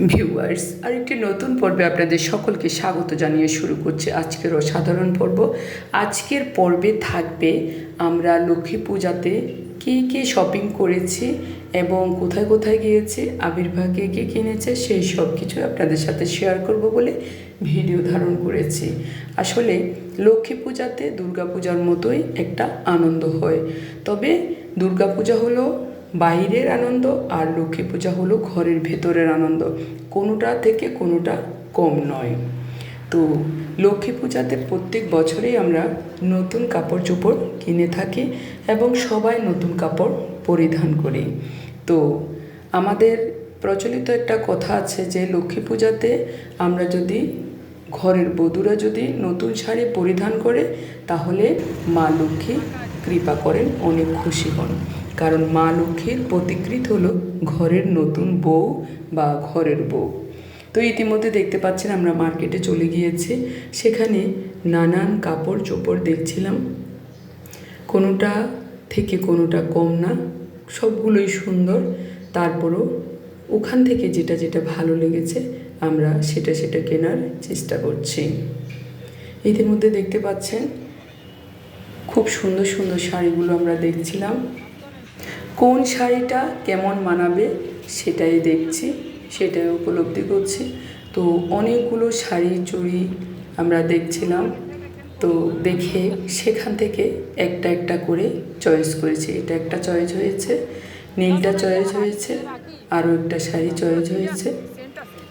Viewers আরেকটি নতুন পর্বে আপনাদের সকলকে স্বাগত জানিয়ে শুরু করছে আজকের অসাধারণ পর্ব। আজকের পর্বে থাকবে আমরা লক্ষ্মী পূজাতে কী কী শপিং করেছি এবং কোথায় কোথায় গিয়েছি আবির্ভাগে কে কিনেছে, সেই সব কিছু আপনাদের সাথে শেয়ার করব বলে ভিডিও ধারণ করেছি। আসলে লক্ষ্মী পূজাতে দুর্গা পূজার মতোই একটা আনন্দ হয়। তবে দুর্গা পূজা হলো বাইরের আনন্দ আর লক্ষ্মী পূজা হলো ঘরের ভেতরের আনন্দ। কোনোটা থেকে কোনোটা কম নয়। তো লক্ষ্মী পূজাতে প্রত্যেক বছরেই আমরা নতুন কাপড় চোপড় কিনে থাকি এবং সবাই নতুন কাপড় পরিধান করি। তো আমাদের প্রচলিত একটা কথা আছে যে লক্ষ্মী পূজাতে আমরা যদি ঘরের বধূরা যদি নতুন শাড়ি পরিধান করে, তাহলে মা লক্ষ্মী কৃপা করেন, অনেক খুশি হন। কারণ মা লক্ষ্মীর প্রতিকৃত হলো ঘরের নতুন বউ বা ঘরের বউ। তো ইতিমধ্যে দেখতে পাচ্ছেন আমরা মার্কেটে চলে গিয়েছি, সেখানে নানান কাপড় চোপড় দেখছিলাম। কোনোটা থেকে কোনোটা কম না, সবগুলোই সুন্দর। তারপরও ওখান থেকে যেটা যেটা ভালো লেগেছে, আমরা সেটা সেটা কেনার চেষ্টা করছি। ইতিমধ্যে দেখতে পাচ্ছেন, খুব সুন্দর সুন্দর শাড়িগুলো আমরা দেখছিলাম। কোন শাড়িটা কেমন মানাবে সেটাই দেখছি, সেটাই উপলব্ধি করছি। তো অনেকগুলো শাড়ি চুড়ি আমরা দেখছিলাম, তো দেখে সেখান থেকে একটা একটা করে চয়েস করেছি। এটা একটা চয়েস হয়েছে, নীলটা চয়েস হয়েছে, আরও একটা শাড়ি চয়েস হয়েছে।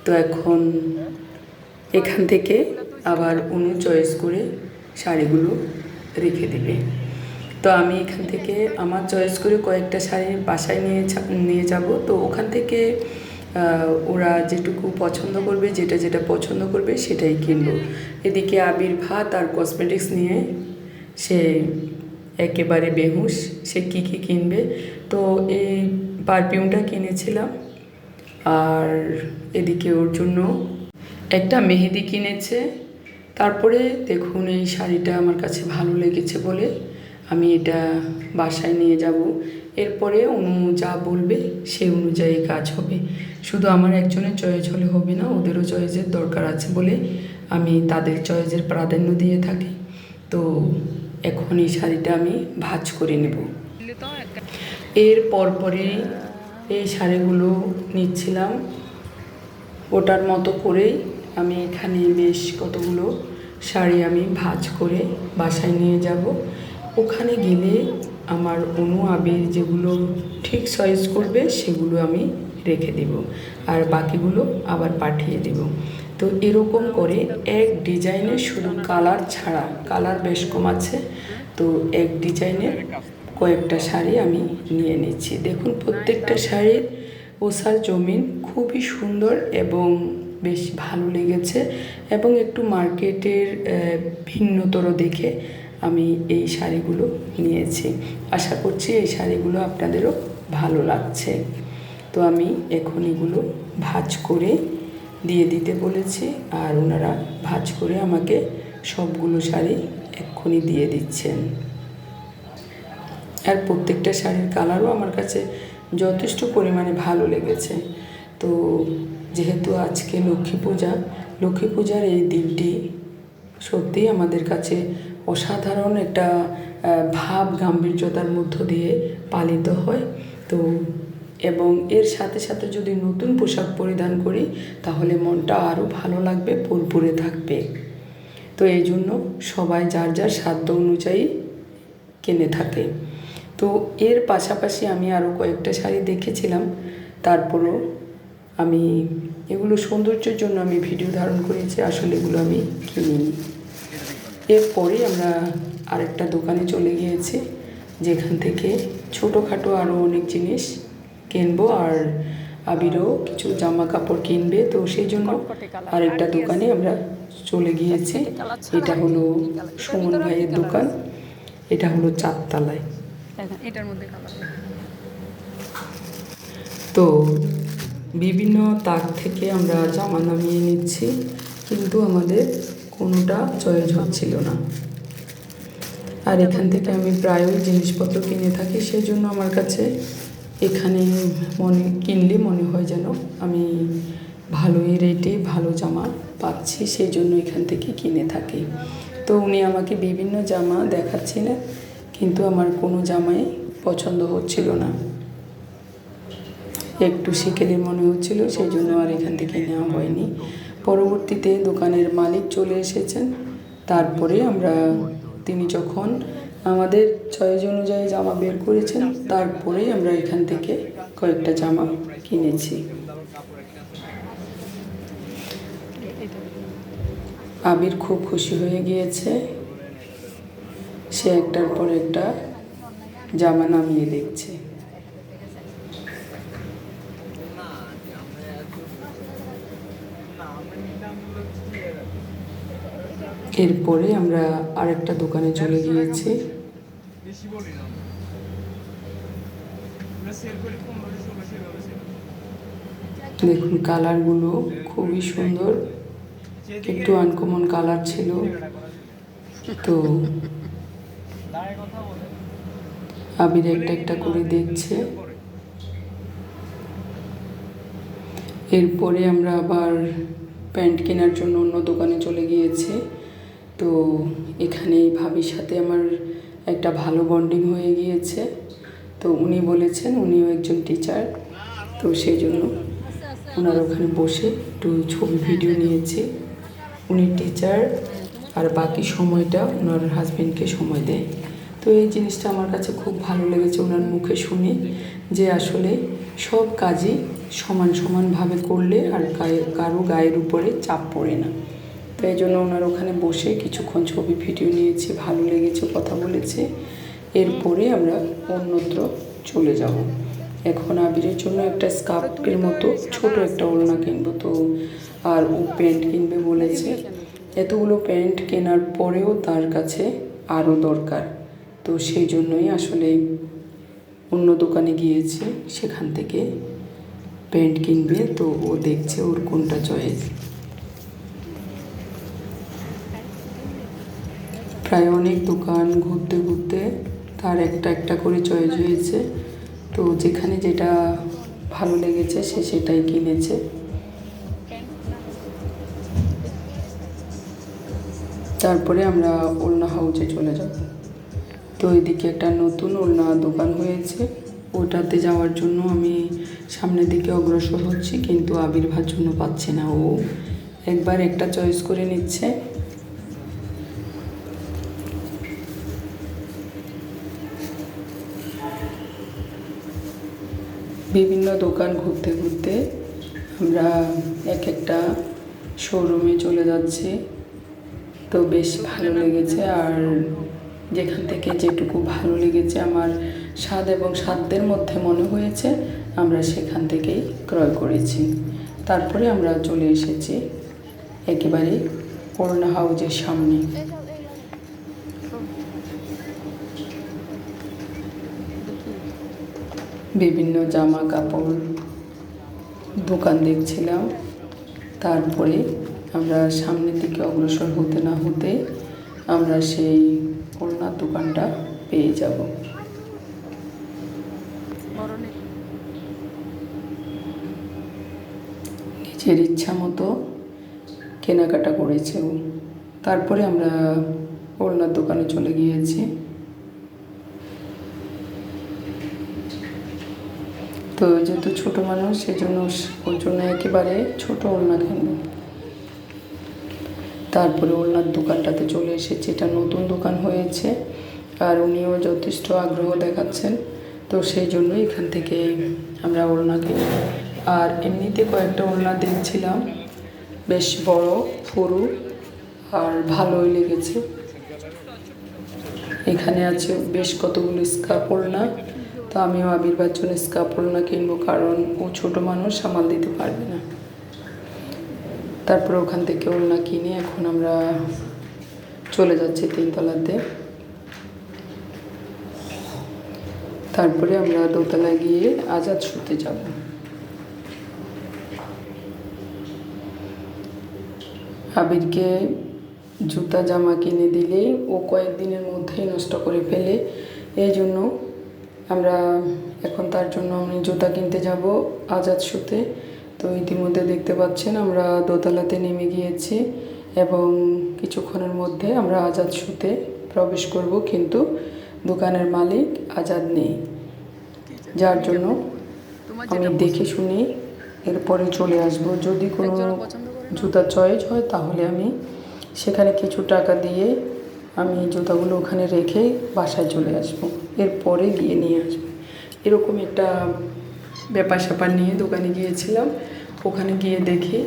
তো এখন এখান থেকে আবার অনু চয়েস করে শাড়িগুলো রেখে দিবে। তো আমি এখান থেকে আমার চয়েস করে কয়েকটা শাড়ি বাসায় নিয়ে নিয়ে যাব। তো ওখান থেকে ওরা যেটুকু পছন্দ করবে, যেটা যেটা পছন্দ করবে সেটাই কিনবো। এদিকে আবির্ভাত আর কসমেটিক্স নিয়ে সে একেবারে বেহুশ, সে কী কী কিনবে। তো এই পারফিউমটা কিনেছিলাম। আর এদিকে ওর জন্য একটা মেহেদি কিনেছে। তারপরে দেখুন এই শাড়িটা আমার কাছে ভালো লেগেছে বলে আমি এটা বাসায় নিয়ে যাব। এরপরে অনু যা বলবে সেই অনুযায়ী কাজ হবে। শুধু আমার একজনের চয়েস হলে হবে না, ওদেরও চয়েসের দরকার আছে বলে আমি তাদের চয়েসের প্রাধান্য দিয়ে থাকি। তো এখন এই শাড়িটা আমি ভাঁজ করে নেব। এর পরপরে এই শাড়িগুলো নিচ্ছিলাম। ওটার মতো করেই আমি এখানে বেশ কতগুলো শাড়ি আমি ভাঁজ করে বাসায় নিয়ে যাব। ওখানে গেলে আমার অনু আবির যেগুলো ঠিক চয়েস করবে সেগুলো আমি রেখে দেব। আর বাকিগুলো আবার পাঠিয়ে দেব। তো এরকম করে এক ডিজাইনের শুধু কালার ছাড়া কালার বেশ কম আছে। তো এক ডিজাইনের কয়েকটা শাড়ি আমি নিয়ে নিচ্ছি। দেখুন প্রত্যেকটা শাড়ির ওষার জমিন খুবই সুন্দর এবং বেশ ভালো লেগেছে এবং একটু মার্কেটের ভিন্নতর দেখে আমি এই শাড়িগুলো নিয়েছি। আশা করছি এই শাড়িগুলো আপনাদেরও ভালো লাগছে। তো আমি এখন এগুলো ভাজ করে দিয়ে দিতে বলেছি আর ওনারা ভাজ করে আমাকে সবগুলো শাড়ি এক্ষুনি দিয়ে দিচ্ছেন। আর প্রত্যেকটা শাড়ির কালারও আমার কাছে যথেষ্ট পরিমাণে ভালো লেগেছে। তো যেহেতু আজকে লক্ষ্মী পূজা, লক্ষ্মী পূজার এই দিনটি সত্যিই আমাদের কাছে অসাধারণ একটা ভাব গাম্ভীর্যতার মধ্য দিয়ে পালিত হয়। তো, এবং এর সাথে সাথে যদি নতুন পোশাক পরিধান করি, তাহলে মনটা আরও ভালো লাগবে, পুরপুরে থাকবে। তো এই জন্য সবাই যার যার সাধ্য অনুযায়ী কিনে থাকে। তো এর পাশাপাশি আমি আরও কয়েকটা শাড়ি দেখেছিলাম। তারপরও আমি এগুলো সৌন্দর্যের জন্য আমি ভিডিও ধারণ করেছি, আসলে এগুলো আমি কিনিনি। এরপরে আমরা আরেকটা দোকানে চলে গিয়েছি যেখান থেকে ছোটোখাটো আরও অনেক জিনিস কিনবো আর আবিরও কিছু জামা কাপড় কিনবে। তো সেই জন্য আরেকটা দোকানে আমরা চলে গিয়েছি। এটা হলো সুমন ভাইয়ের দোকান। এটা হলো চারতলায়। এটার মধ্যে তো বিভিন্ন তাক থেকে আমরা জামা নামিয়ে নিচ্ছি কিন্তু আমাদের কোনোটা চয়েস হচ্ছিল না। আর এখান থেকে আমি প্রায়ই জিনিসপত্র কিনে থাকি সেই জন্য আমার কাছে এখানে মনে, কিনলে মনে হয় যেন আমি ভালোই রেটে ভালো জামা পাচ্ছি সেই জন্য এখান থেকে কিনে থাকি। তো উনি আমাকে বিভিন্ন জামা দেখাচ্ছিলেন, কিন্তু আমার কোনো জামাই পছন্দ হচ্ছিল না। একটু শিকেলি মনে হচ্ছিল সেই জন্য আর এখান থেকে নেওয়া হয়নি। পরবর্তীতে দোকানের মালিক চলে এসেছেন। তারপরে আমরা তিনি যখন আমাদের চয়েস অনুযায়ী জামা বের করেছেন, তারপরে আমরা এখান থেকে কয়েকটা জামা কিনেছি। আবির খুব খুশি হয়ে গিয়েছে। সে একটার পর একটা জামা নামিয়ে দেখছে। এরপরে আমরা আরেকটা দোকানে চলে গিয়েছি। দেখুন কালারগুলো খুবই সুন্দর। একটু আনকমন কালার ছিল। তো আবির একটা একটা করে দেখছে। এরপরে আমরা আবার প্যান্ট কেনার জন্য অন্য দোকানে চলে গিয়েছি। তো এখানে ভাবির সাথে আমার একটা ভালো বন্ডিং হয়ে গিয়েছে। তো উনি বলেছেন, উনিও একজন টিচার তো সেই জন্য ওনার ওখানে বসে একটু ছবি ভিডিও নিয়েছি। উনি টিচার আর বাকি সময়টা ওনার হাজবেন্ডকে সময় দেয়। তো এই জিনিসটা আমার কাছে খুব ভালো লেগেছে ওনার মুখে শুনে, যে আসলে সব কাজই সমান সমানভাবে করলে আর কারও গায়ের উপরে চাপ পড়ে না। তো এই জন্য ওনার ওখানে বসে কিছুক্ষণ ছবি, ভিডিও নিয়েছি, ভালো লেগেছে, কথা বলেছে। এরপরে আমরা অন্যত্র চলে যাব। এখন আবিরের জন্য একটা স্কার্ফের মতো ছোট একটা ওড়না কিনবো। তো আর ও প্যান্ট কিনবে বলেছে। এতগুলো প্যান্ট কেনার পরেও তার কাছে আরও দরকার। তো সেই জন্যই আসলে অন্য দোকানে গিয়েছে, সেখান থেকে প্যান্ট কিনবে। তো ও দেখছে ওর কোনটা চয়েস। প্রায় অনেক দোকান ঘুরতে ঘুরতে তার একটা একটা করে চয়েস হয়েছে। তো যেখানে যেটা ভালো লেগেছে সে সেটাই কিনেছে। তারপরে আমরা ওলনা হাউজে চলে যাব। তো এদিকে একটা নতুন ওলনা দোকান হয়েছে। ওটাতে যাওয়ার জন্য আমি সামনের দিকে অগ্রসর হচ্ছি, কিন্তু আবির্ভার জন্য পাচ্ছে না ও। একবার একটা চয়েস করে নিচ্ছে। বিভিন্ন দোকান ঘুরতে ঘুরতে আমরা এক একটা শোরুমে চলে যাচ্ছি। তো বেশ ভালো লেগেছে আর যেখান থেকে যেটুকু ভালো লেগেছে আমার স্বাদ এবং সাধ্যের মধ্যে মনে হয়েছে, আমরা সেখান থেকেই ক্রয় করেছি। তারপরে আমরা চলে এসেছি একেবারে করোনা হাউজের সামনে। বিভিন্ন জামা কাপড় দোকান দেখছিলাম। তারপরে আমরা সামনের দিকে অগ্রসর হতে না হতে আমরা সেই ওড়নার দোকানটা পেয়ে যাব। নিজের ইচ্ছা মতো কেনাকাটা করেছে তারপরে আমরা ওড়নার দোকানে চলে গিয়েছি। তো যেহেতু ছোট মানুষ, সেজন্য ওর জন্য একেবারে ছোট ওড়না কিনবো তারপরে ওড়নার দোকানটাতে চলে এসেছে। এটা নতুন দোকান হয়েছে আর উনিও যথেষ্ট আগ্রহ দেখাচ্ছেন। তো সেই জন্য এখান থেকে আমরা ওড়না কিনি। আর এমনিতে কয়েকটা ওড়না দেখছিলাম। বেশ বড়, সরু আর ভালোই লেগেছে। এখানে আছে বেশ কতগুলো স্কার্প ওড়না। তো আমিও আবির্বার জন্য স্কার্প না কিনবো, কারণ ও ছোট মানুষ, সামাল দিতে পারবে না। তারপরে ওখান থেকে ওড়না কিনে এখন আমরা চলে যাচ্ছি তিনতলাতে। তারপরে আমরা দোতলায় গিয়ে আজাদ শুতে যাব। আবিরকে জুতা, জামা কিনে দিলে ও কয়েকদিনের মধ্যেই নষ্ট করে ফেলে। এই জন্য আমরা এখন তার জন্য আমি জুতা কিনতে যাব আজাদ শুতে। তো ইতিমধ্যে দেখতে পাচ্ছেন আমরা দোতলাতে নেমে গিয়েছি এবং কিছুক্ষণের মধ্যে আমরা আজাদ শুতে প্রবেশ করব কিন্তু দোকানের মালিক আজাদ নেই। যার জন্য আমি দেখে শুনে এরপরে চলে আসব। যদি কোনো? জুতা চয়েস হয় তাহলে আমি সেখানে কিছু টাকা দিয়ে আমি জুতাগুলো ওখানে রেখে বাসায় চলে আসব। এরপরে গিয়ে নিয়ে আসব। এরকম একটা ব্যাপার স্যাপার নিয়ে দোকানে গিয়েছিলাম। ওখানে গিয়ে দেখি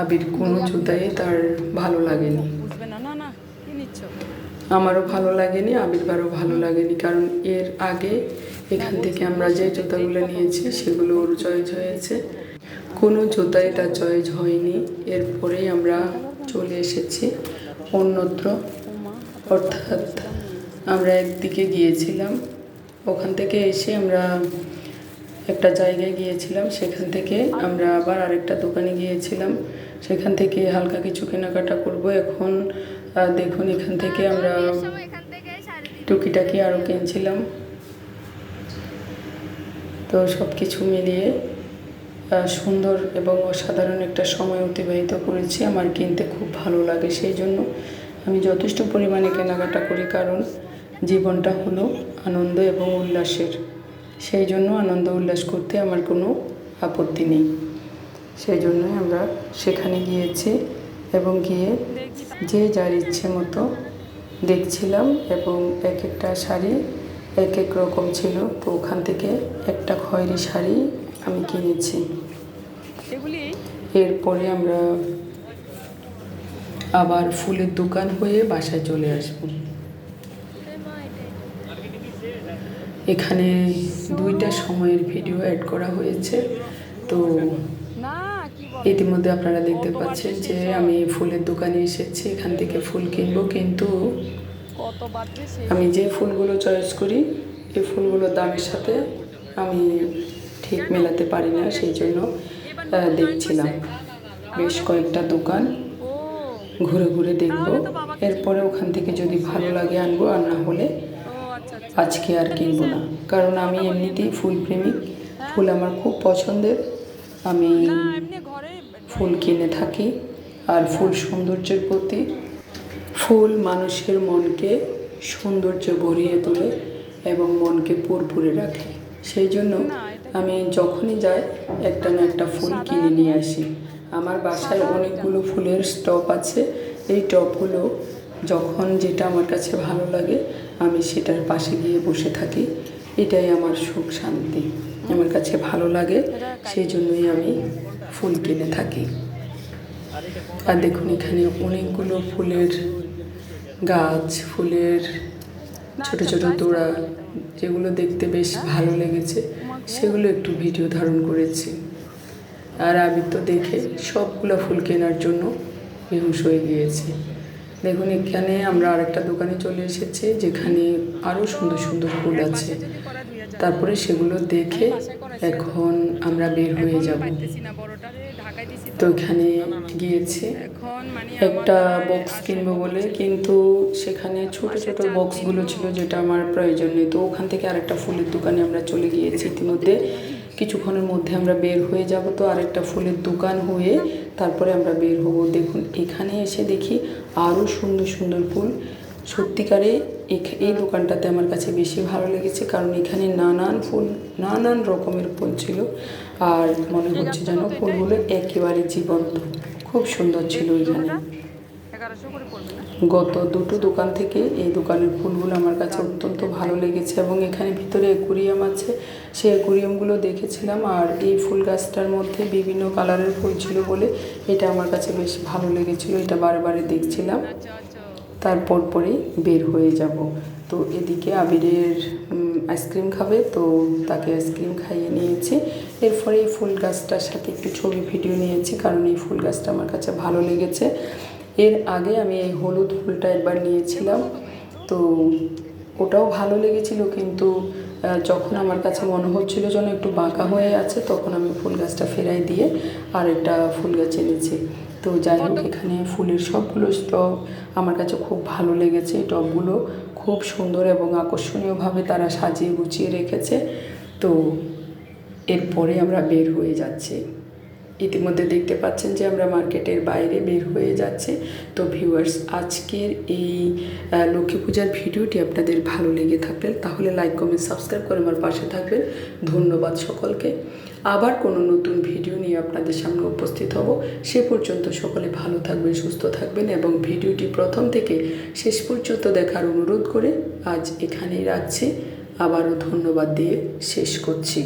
আবির কোনো জুতাই তার ভালো লাগেনি। আমারও ভালো লাগেনি আবিরবারও ভালো লাগেনি। কারণ এর আগে এখান থেকে আমরা যে জুতাগুলো নিয়েছি সেগুলো ওর চয়েস হয়েছে কোনো জুতাই তার চয়েস হয়নি। এরপরেই আমরা চলে এসেছি অন্যত্র। অর্থাৎ আমরা একদিকে গিয়েছিলাম, ওখান থেকে এসে আমরা একটা জায়গায় গিয়েছিলাম, সেখান থেকে আমরা আবার আরেকটা দোকানে গিয়েছিলাম। সেখান থেকে হালকা কিছু কেনাকাটা করব। এখন দেখুন, এখান থেকে আমরা টুকিটাকি আরও কিনছিলাম। তো সব কিছু মিলিয়ে সুন্দর এবং অসাধারণ একটা সময় অতিবাহিত করেছি। আমার কিনতে খুব ভালো লাগে সেই জন্য। আমি যথেষ্ট পরিমাণে কেনাকাটা করি কারণ জীবনটা হলো আনন্দ এবং উল্লাসের। সেই জন্য আনন্দ উল্লাস করতে আমার কোনো আপত্তি নেই। সেই জন্যই আমরা সেখানে গিয়েছি এবং গিয়ে যে যার ইচ্ছে মতো দেখছিলাম এবং এক একটা শাড়ি এক এক রকম ছিল, তো ওখান থেকে একটা খয়েরি শাড়ি আমি কিনেছি। এরপরে আমরা আবার ফুলের দোকান হয়ে বাসায় চলে আসব। এখানে দুইটা সময়ের ভিডিও অ্যাড করা হয়েছে। তো ইতিমধ্যে আপনারা দেখতে পাচ্ছেন যে আমি ফুলের দোকানে এসেছি, এখান থেকে ফুল কিনবো। কিন্তু আমি যে ফুলগুলো চয়েস করি, এই ফুলগুলোর দামের সাথে আমি ঠিক মেলাতে পারি না, সেই জন্য দেখছিলাম। বেশ কয়েকটা দোকান। ঘুরে ঘুরে দেখব। এরপরে ওখান থেকে যদি ভালো লাগে আনব আর না হলে আচ্ছা আচ্ছা। আজকে আর কিনবো না। কারণ আমি এমনিতেই ফুল প্রেমিক। ফুল আমার খুব পছন্দের। আমি ফুল কিনে থাকি। আর ফুল সৌন্দর্যের প্রতি ফুল মানুষের মনকে সৌন্দর্য ভরিয়ে তোলে এবং মনকে পুরপুরে রাখে। সেই জন্য আমি যখনই যাই একটা না একটা ফুল কিনে নিয়ে আসি। আমার বাসায় অনেকগুলো ফুলের স্টপ আছে। এই টপগুলো যখন যেটা আমার কাছে ভালো লাগে, আমি সেটার পাশে গিয়ে বসে থাকি। এটাই আমার সুখ শান্তি। আমার কাছে ভালো লাগে, সেই জন্যই আমি ফুল কিনে থাকি। আর দেখুন, এখানে অনেকগুলো ফুলের গাছ, ফুলের ছোট ছোট তোড়া, যেগুলো দেখতে বেশ ভালো লেগেছে, সেগুলো একটু ভিডিও ধারণ করেছি। আর আবির তো দেখে সবগুলো ফুল কেনার জন্য বেহুশ হয়ে গিয়েছে। দেখুন এখানে আমরা আরেকটা দোকানে চলে এসেছি যেখানে আরও সুন্দর সুন্দর ফুল আছে। তারপরে সেগুলো দেখে এখন আমরা বের হয়ে যাব। তো। এখানে গিয়েছি। মানে একটা বক্স কিনবো বলে কিন্তু সেখানে ছোট ছোট বক্সগুলো ছিল যেটা আমার প্রয়োজন নেই। তো ওখান থেকে আরেকটা ফুলের দোকানে আমরা চলে গিয়েছি ইতিমধ্যে। কিছুক্ষণের মধ্যে আমরা বের হয়ে যাব। তো আরেকটা ফুলের দোকান হয়ে তারপরে আমরা বের হব। দেখুন, এখানে এসে দেখি আরও সুন্দর সুন্দর ফুল। সত্যিকারে এই দোকানটাতে আমার কাছে বেশি ভালো লেগেছে কারণ এখানে নানান ফুল, নানান রকমের ফুল ছিল। আর মনে হচ্ছে যেন ফুলগুলো একেবারে জীবন্ত। খুব সুন্দর ছিল এখানে। গত দুটো দোকান থেকে এই দোকানের ফুলগুলো আমার কাছে অত্যন্ত ভালো লেগেছে এবং এখানে ভিতরে অ্যাকুরিয়াম আছে। সেই অ্যাকুরিয়ামগুলো দেখেছিলাম আর এই ফুল গাছটার মধ্যে বিভিন্ন কালারের ফুল ছিল বলে এটা আমার কাছে বেশ ভালো লেগেছিল, এটা বারে বারে দেখছিলাম। তারপর পরেই বের হয়ে যাব। তো এদিকে আবিরের আইসক্রিম খাবে, তো তাকে আইসক্রিম খাইয়ে নিয়েছি। এরপরে এই ফুল গাছটার সাথে একটু ছবি, ভিডিও নিয়েছি কারণ এই ফুল গাছটা আমার কাছে ভালো লেগেছে। এর আগে আমি এই হলুদ ফুলটা একবার নিয়েছিলাম। তো ওটাও ভালো লেগেছিল কিন্তু যখন আমার কাছে মনে হচ্ছিল যেন একটু বাঁকা হয়ে আছে, তখন আমি ফুল গাছটা ফেরাই দিয়ে আর একটা ফুল গাছ এনেছি। তো যাই হোক, এখানে ফুলের সবগুলো স্টক। আমার কাছে খুব ভালো লেগেছে এই টবগুলো। খুব সুন্দর এবং আকর্ষণীয়ভাবে তারা সাজিয়ে গুছিয়ে রেখেছে। তো এরপরে আমরা বের হয়ে যাচ্ছি। ইতিমধ্যে দেখতে পাচ্ছেন যে আমরা মার্কেটের বাইরে বের হয়ে যাচ্ছি। তো ভিউয়ার্স, আজকের এই লক্ষ্মী পূজার ভিডিওটি আপনাদের ভালো লেগে থাকলে তাহলে লাইক, কমেন্ট, সাবস্ক্রাইব করে আমার পাশে থাকবেন। ধন্যবাদ সকলকে। আবার কোনো নতুন ভিডিও নিয়ে আপনাদের সামনে উপস্থিত হব। সে পর্যন্ত সকলে ভালো থাকবেন, সুস্থ থাকবেন এবং ভিডিওটি প্রথম থেকে শেষ পর্যন্ত দেখার অনুরোধ করে আজ এখানেই রাখছি। আবারও ধন্যবাদ দিয়ে শেষ করছি।